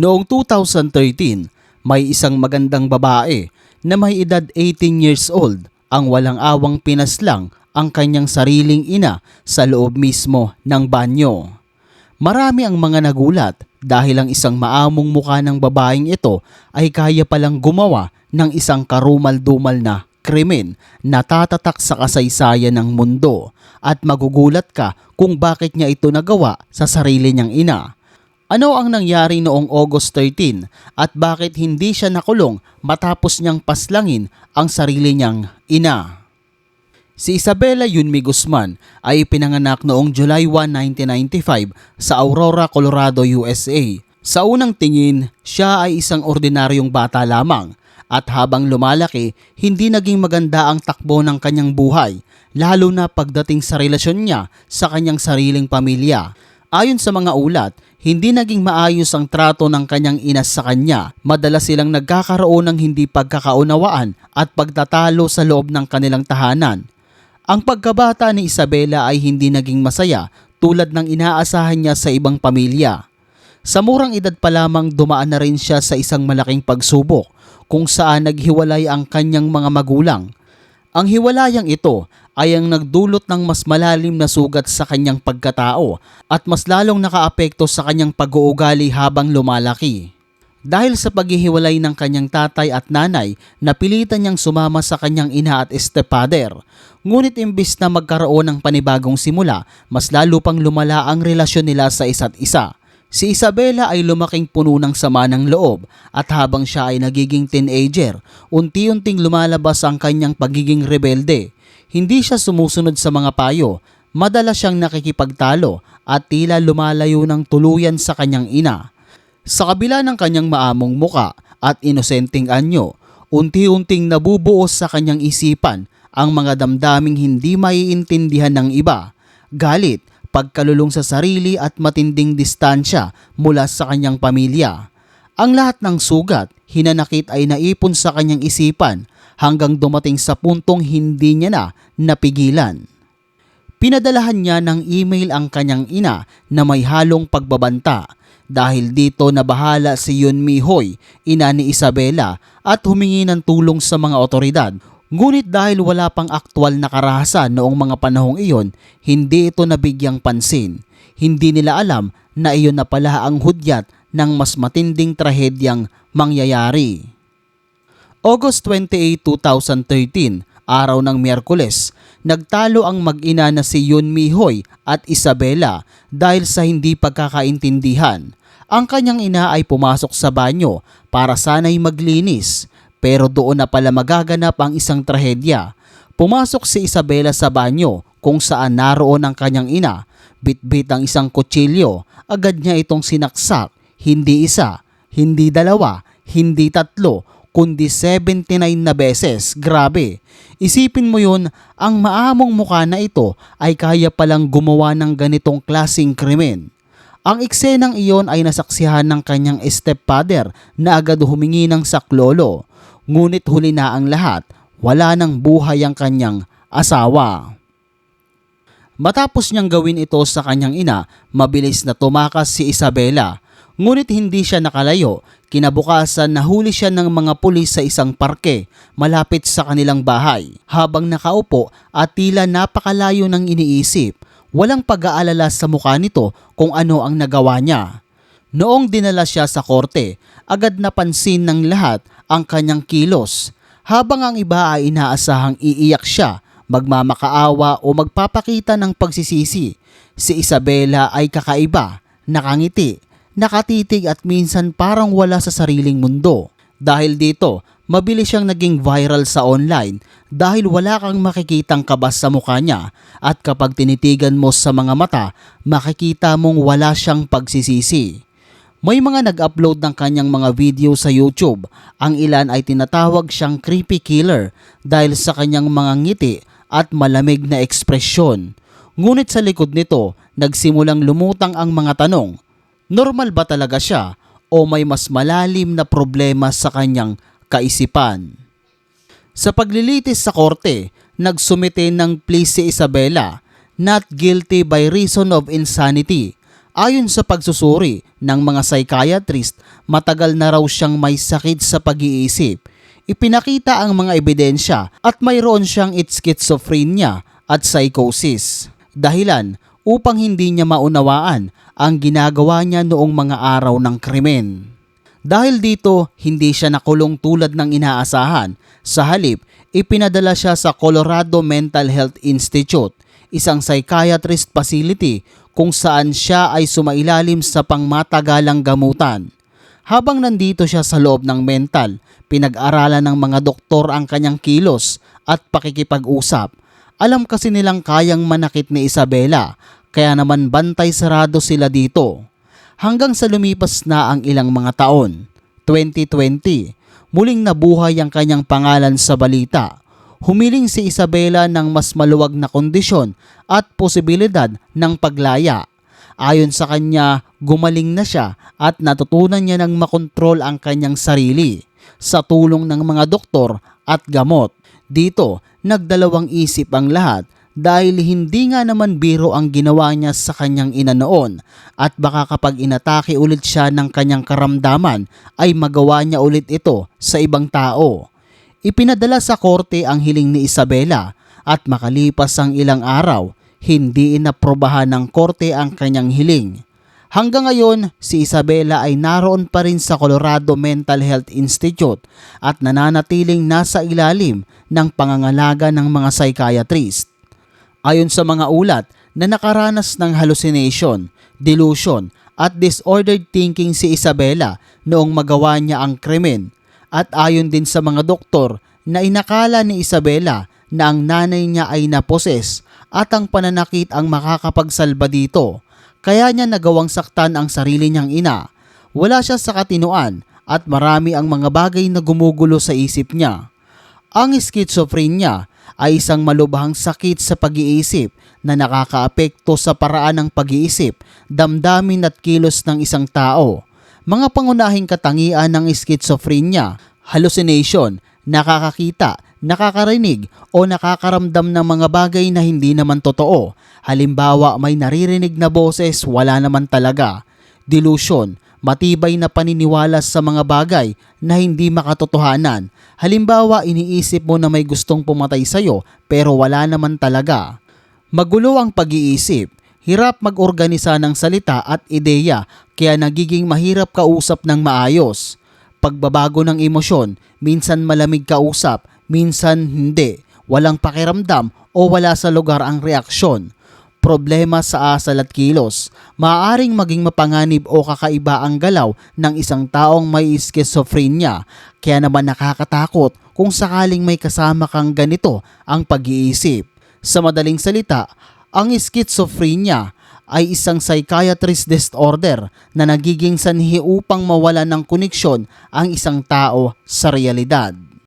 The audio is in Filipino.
Noong 2013, may isang magandang babae na may edad 18 years old ang walang awang pinaslang ang kanyang sariling ina sa loob mismo ng banyo. Marami ang mga nagulat dahil ang isang maamong mukha ng babaeng ito ay kaya palang gumawa ng isang karumal-dumal na krimen na tatatak sa kasaysayan ng mundo at magugulat ka kung bakit niya ito nagawa sa sarili niyang ina. Ano ang nangyari noong August 13 at bakit hindi siya nakulong matapos niyang paslangin ang sarili niyang ina? Si Isabella Yunmi Guzman ay pinanganak noong July 1, 1995 sa Aurora, Colorado, USA. Sa unang tingin, siya ay isang ordinaryong bata lamang at habang lumalaki, hindi naging maganda ang takbo ng kanyang buhay, lalo na pagdating sa relasyon niya sa kanyang sariling pamilya. Ayon sa mga ulat, hindi naging maayos ang trato ng kanyang ina sa kanya. Madalas silang nagkakaroon ng hindi pagkakaunawaan at pagtatalo sa loob ng kanilang tahanan. Ang pagkabata ni Isabela ay hindi naging masaya tulad ng inaasahan niya sa ibang pamilya. Sa murang edad pa lamang dumaan na rin siya sa isang malaking pagsubok kung saan naghiwalay ang kanyang mga magulang. Ang hiwalayang ito ay ang nagdulot ng mas malalim na sugat sa kanyang pagkatao at mas lalong nakaapekto sa kanyang pag-uugali habang lumalaki. Dahil sa paghihiwalay ng kanyang tatay at nanay, napilitan niyang sumama sa kanyang ina at stepfather. Ngunit imbis na magkaroon ng panibagong simula, mas lalo pang lumala ang relasyon nila sa isa't isa. Si Isabela ay lumaking puno ng sama ng loob at habang siya ay nagiging teenager, unti-unting lumalabas ang kanyang pagiging rebelde. Hindi siya sumusunod sa mga payo, madalas siyang nakikipagtalo at tila lumalayo ng tuluyan sa kanyang ina. Sa kabila ng kanyang maamong muka at inosenteng anyo, unti-unting nabubuos sa kanyang isipan ang mga damdaming hindi maiintindihan ng iba, galit, pagkalulong sa sarili at matinding distansya mula sa kanyang pamilya. Ang lahat ng sugat, hinanakit ay naipon sa kanyang isipan hanggang dumating sa puntong hindi niya na napigilan. Pinadalahan niya ng email ang kanyang ina na may halong pagbabanta dahil dito nabahala si Yun Mi Hoy, ina ni Isabela, at humingi ng tulong sa mga otoridad. Ngunit dahil wala pang aktwal na karahasan noong mga panahong iyon, hindi ito nabigyang pansin. Hindi nila alam na iyon na pala ang hudyat ng mas matinding trahedyang mangyayari. August 28, 2013, araw ng Miyerkules, nagtalo ang mag-ina na si Yun Mi Hoy at Isabela dahil sa hindi pagkakaintindihan. Ang kanyang ina ay pumasok sa banyo para sana'y maglinis pero doon na pala magaganap ang isang trahedya. Pumasok si Isabela sa banyo kung saan naroon ang kanyang ina. Bitbit ang isang kutsilyo, agad niya itong sinaksak, hindi isa, hindi dalawa, hindi tatlo, kundi 79 na beses. Grabe. Isipin mo yun, ang maamong mukha na ito ay kaya palang gumawa ng ganitong klasing krimen. Ang eksenang iyon ay nasaksihan ng kanyang stepfather na agad humingi ng saklolo. Ngunit huli na ang lahat, wala nang buhay ang kanyang asawa. Matapos niyang gawin ito sa kanyang ina, mabilis na tumakas si Isabela. Ngunit hindi siya nakalayo. Kinabukasan nahuli siya ng mga pulis sa isang parke malapit sa kanilang bahay. Habang nakaupo at tila napakalayo ng iniisip, walang pag-aalala sa mukha nito kung ano ang nagawa niya. Noong dinala siya sa korte, agad napansin ng lahat ang kanyang kilos. Habang ang iba ay inaasahang iiyak siya, magmamakaawa o magpapakita ng pagsisisi, si Isabela ay kakaiba, nakangiti, nakatitig at minsan parang wala sa sariling mundo. Dahil dito, mabilis siyang naging viral sa online dahil wala kang makikitang kabas sa mukha niya at kapag tinitigan mo sa mga mata, makikita mong wala siyang pagsisisi. May mga nag-upload ng kanyang mga video sa YouTube. Ang ilan ay tinatawag siyang creepy killer dahil sa kanyang mga ngiti at malamig na ekspresyon. Ngunit sa likod nito, nagsimulang lumutang ang mga tanong. Normal ba talaga siya o may mas malalim na problema sa kanyang kaisipan. Sa paglilitis sa korte, nagsumite ng plea si Isabela, not guilty by reason of insanity. Ayon sa pagsusuri ng mga psychiatrist, matagal na raw siyang may sakit sa pag-iisip. Ipinakita ang mga ebidensya at mayroon siyang schizophrenia at psychosis. Dahilan upang hindi niya maunawaan ang ginagawa niya noong mga araw ng krimen. Dahil dito, hindi siya nakulong tulad ng inaasahan. Sa halip, ipinadala siya sa Colorado Mental Health Institute, isang psychiatrist facility kung saan siya ay sumailalim sa pangmatagalang gamutan. Habang nandito siya sa loob ng mental, pinag-aralan ng mga doktor ang kanyang kilos at pakikipag-usap. Alam kasi nilang kayang manakit ni Isabela, kaya naman bantay sarado sila dito. Hanggang sa lumipas na ang ilang mga taon, 2020, muling nabuhay ang kanyang pangalan sa balita. Humiling si Isabela ng mas maluwag na kondisyon at posibilidad ng paglaya. Ayon sa kanya, gumaling na siya at natutunan niya ng makontrol ang kanyang sarili sa tulong ng mga doktor at gamot. Dito, nagdalawang isip ang lahat dahil hindi nga naman biro ang ginawa niya sa kanyang ina noon at baka kapag inatake ulit siya ng kanyang karamdaman ay magawa niya ulit ito sa ibang tao. Ipinadala sa korte ang hiling ni Isabela at makalipas ang ilang araw, hindi inaprobahan ng korte ang kanyang hiling. Hanggang ngayon, si Isabela ay naroon pa rin sa Colorado Mental Health Institute at nananatiling nasa ilalim ng pangangalaga ng mga psychiatrist. Ayon sa mga ulat na nakaranas ng hallucination, delusion at disordered thinking si Isabela noong magawa niya ang krimen at ayon din sa mga doktor na inakala ni Isabela na ang nanay niya ay naposes at ang pananakit ang makakapagsalba dito. Kaya niya nagawang saktan ang sarili niyang ina. Wala siya sa katinuan at marami ang mga bagay na gumugulo sa isip niya. Ang schizophrenia ay isang malubhang sakit sa pag-iisip na nakakaapekto sa paraan ng pag-iisip, damdamin at kilos ng isang tao. Mga pangunahing katangian ng schizophrenia, hallucination, nakakakita, nakakarinig o nakakaramdam ng mga bagay na hindi naman totoo. Halimbawa may naririnig na boses wala naman talaga. Delusion, matibay na paniniwala sa mga bagay na hindi makatotohanan. Halimbawa iniisip mo na may gustong pumatay sa'yo pero wala naman talaga. Magulo ang pag-iisip, hirap mag-organisa ng salita at ideya kaya nagiging mahirap kausap ng maayos. Pagbabago ng emosyon, minsan malamig kausap, minsan hindi. Walang pakiramdam o wala sa lugar ang reaksyon. Problema sa asal at kilos. Maaaring maging mapanganib o kakaiba ang galaw ng isang taong may schizophrenia. Kaya naman nakakatakot kung sakaling may kasama kang ganito ang pag-iisip. Sa madaling salita, ang schizophrenia ay isang psychiatrist disorder na nagiging sanhi upang mawala ng koneksyon ang isang tao sa realidad.